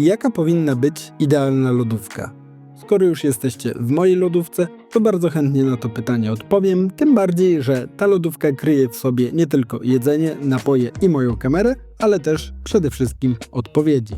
Jaka powinna być idealna lodówka? Skoro już jesteście w mojej lodówce, to bardzo chętnie na to pytanie odpowiem, tym bardziej, że ta lodówka kryje w sobie nie tylko jedzenie, napoje i moją kamerę, ale też przede wszystkim odpowiedzi.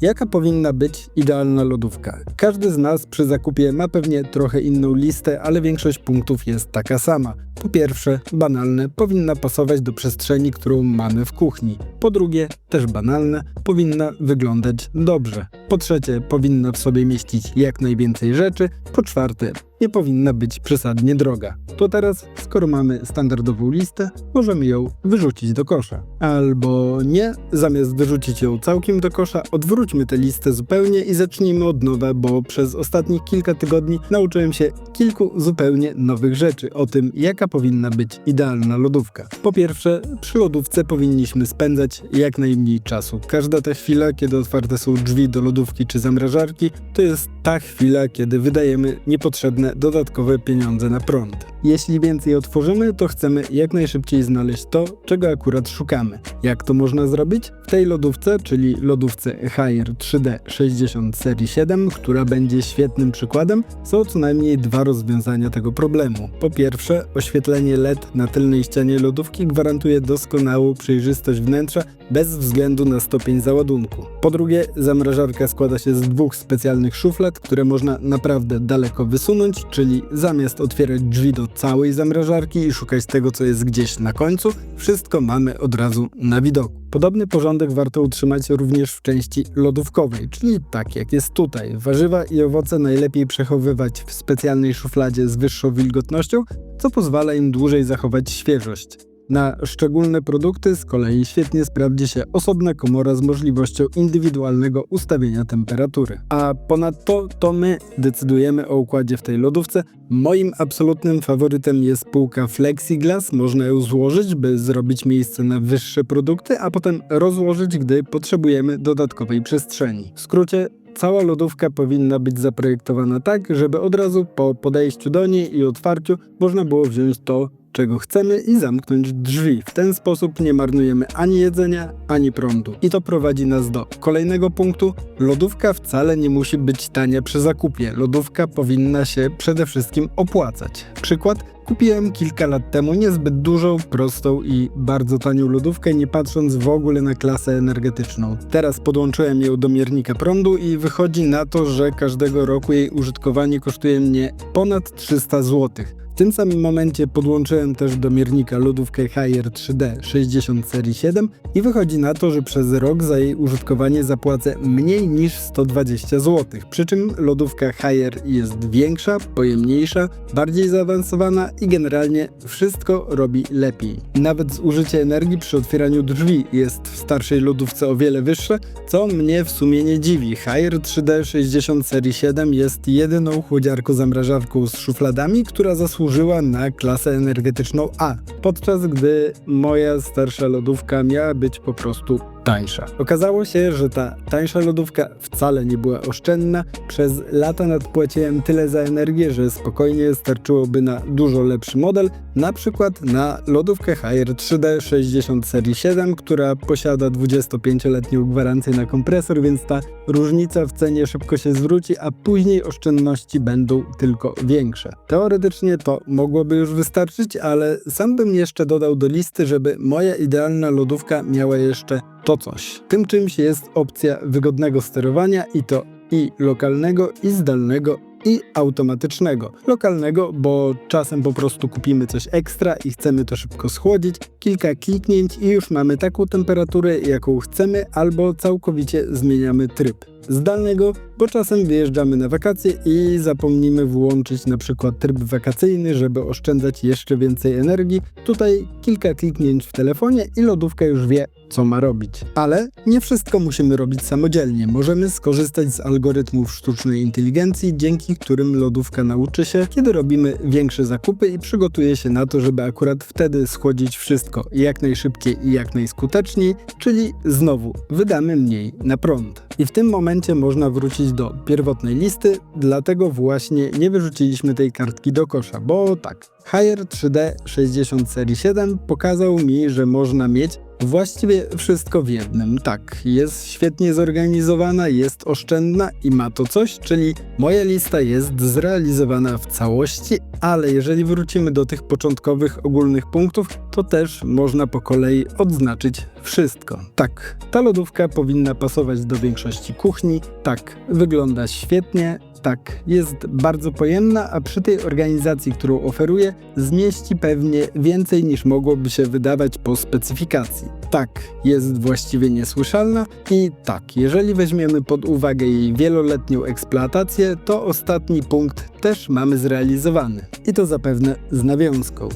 Jaka powinna być idealna lodówka? Każdy z nas przy zakupie ma pewnie trochę inną listę, ale większość punktów jest taka sama. Po pierwsze, banalne, powinna pasować do przestrzeni, którą mamy w kuchni. Po drugie, też banalne, powinna wyglądać dobrze. Po trzecie, powinna w sobie mieścić jak najwięcej rzeczy. Po czwarte, nie powinna być przesadnie droga. To teraz, skoro mamy standardową listę, możemy ją wyrzucić do kosza. Albo nie, zamiast wyrzucić ją całkiem do kosza, odwróćmy tę listę zupełnie i zacznijmy od nowa, bo przez ostatnich kilka tygodni nauczyłem się kilku zupełnie nowych rzeczy o tym, jaka powinna być idealna lodówka. Po pierwsze, przy lodówce powinniśmy spędzać jak najmniej czasu. Każda ta chwila, kiedy otwarte są drzwi do lodówki czy zamrażarki, to jest ta chwila, kiedy wydajemy niepotrzebne dodatkowe pieniądze na prąd. Jeśli więc je otworzymy, to chcemy jak najszybciej znaleźć to, czego akurat szukamy. Jak to można zrobić? W tej lodówce, czyli lodówce Haier 3D 60 serii 7, która będzie świetnym przykładem, są co najmniej dwa rozwiązania tego problemu. Po pierwsze, oświetlenie LED na tylnej ścianie lodówki gwarantuje doskonałą przejrzystość wnętrza bez względu na stopień załadunku. Po drugie, zamrażarka składa się z dwóch specjalnych szuflad, które można naprawdę daleko wysunąć, czyli zamiast otwierać drzwi do całej zamrażarki i szukać tego, co jest gdzieś na końcu, wszystko mamy od razu na widoku. Podobny porządek warto utrzymać również w części lodówkowej, czyli tak jak jest tutaj. Warzywa i owoce najlepiej przechowywać w specjalnej szufladzie z wyższą wilgotnością, co pozwala im dłużej zachować świeżość. Na szczególne produkty z kolei świetnie sprawdzi się osobna komora z możliwością indywidualnego ustawienia temperatury. A ponadto to my decydujemy o układzie w tej lodówce. Moim absolutnym faworytem jest półka Flexiglass. Można ją złożyć, by zrobić miejsce na wyższe produkty, a potem rozłożyć, gdy potrzebujemy dodatkowej przestrzeni. W skrócie, Cała lodówka powinna być zaprojektowana tak, żeby od razu po podejściu do niej i otwarciu można było wziąć to, czego chcemy i zamknąć drzwi. W ten sposób nie marnujemy ani jedzenia, ani prądu. I to prowadzi nas do kolejnego punktu. Lodówka wcale nie musi być tania przy zakupie. Lodówka powinna się przede wszystkim opłacać. Przykład Kupiłem kilka lat temu niezbyt dużą, prostą i bardzo tanią lodówkę, nie patrząc w ogóle na klasę energetyczną. Teraz podłączyłem ją do miernika prądu i wychodzi na to, że każdego roku jej użytkowanie kosztuje mnie ponad 300 zł. W tym samym momencie podłączyłem też do miernika lodówkę Haier 3D 60 serii 7 i wychodzi na to, że przez rok za jej użytkowanie zapłacę mniej niż 120 zł. Przy czym lodówka Haier jest większa, pojemniejsza, bardziej zaawansowana i generalnie wszystko robi lepiej. Nawet zużycie energii przy otwieraniu drzwi jest w starszej lodówce o wiele wyższe, co mnie w sumie nie dziwi. Haier 3D 60 serii 7 jest jedyną chłodziarką zamrażarką z szufladami, która zasługuje zasłużyła na klasę energetyczną A, podczas gdy moja starsza lodówka miała być po prostu tańsza. Okazało się, że ta tańsza lodówka wcale nie była oszczędna. Przez lata nadpłaciłem tyle za energię, że spokojnie starczyłoby na dużo lepszy model, na przykład na lodówkę Haier 3D 60 serii 7, która posiada 25-letnią gwarancję na kompresor, więc ta różnica w cenie szybko się zwróci, a później oszczędności będą tylko większe. Teoretycznie to mogłoby już wystarczyć, ale sam bym jeszcze dodał do listy, żeby moja idealna lodówka miała jeszcze to coś. Tym czymś jest opcja wygodnego sterowania i to i lokalnego, i zdalnego, i automatycznego. Lokalnego, bo czasem po prostu kupimy coś ekstra i chcemy to szybko schłodzić, kilka kliknięć i już mamy taką temperaturę, jaką chcemy, albo całkowicie zmieniamy tryb. Zdalnego, bo czasem wyjeżdżamy na wakacje i zapomnimy włączyć na przykład tryb wakacyjny, żeby oszczędzać jeszcze więcej energii. Tutaj kilka kliknięć w telefonie i lodówka już wie, co ma robić. Ale nie wszystko musimy robić samodzielnie. Możemy skorzystać z algorytmów sztucznej inteligencji, dzięki którym lodówka nauczy się, kiedy robimy większe zakupy i przygotuje się na to, żeby akurat wtedy schłodzić wszystko jak najszybciej i jak najskuteczniej, czyli znowu wydamy mniej na prąd. I w tym momencie można wrócić do pierwotnej listy, dlatego właśnie nie wyrzuciliśmy tej kartki do kosza, bo tak, Haier 3D 60 serii 7 pokazał mi, że można mieć właściwie wszystko w jednym. Tak, jest świetnie zorganizowana, jest oszczędna i ma to coś, czyli moja lista jest zrealizowana w całości, ale jeżeli wrócimy do tych początkowych ogólnych punktów, to też można po kolei odznaczyć wszystko. Tak, ta lodówka powinna pasować do większości kuchni, tak, wygląda świetnie, tak, jest bardzo pojemna, a przy tej organizacji, którą oferuje, zmieści pewnie więcej niż mogłoby się wydawać po specyfikacji. Tak, jest właściwie niesłyszalna i tak, jeżeli weźmiemy pod uwagę jej wieloletnią eksploatację, to ostatni punkt też mamy zrealizowany. I to zapewne z nawiązką.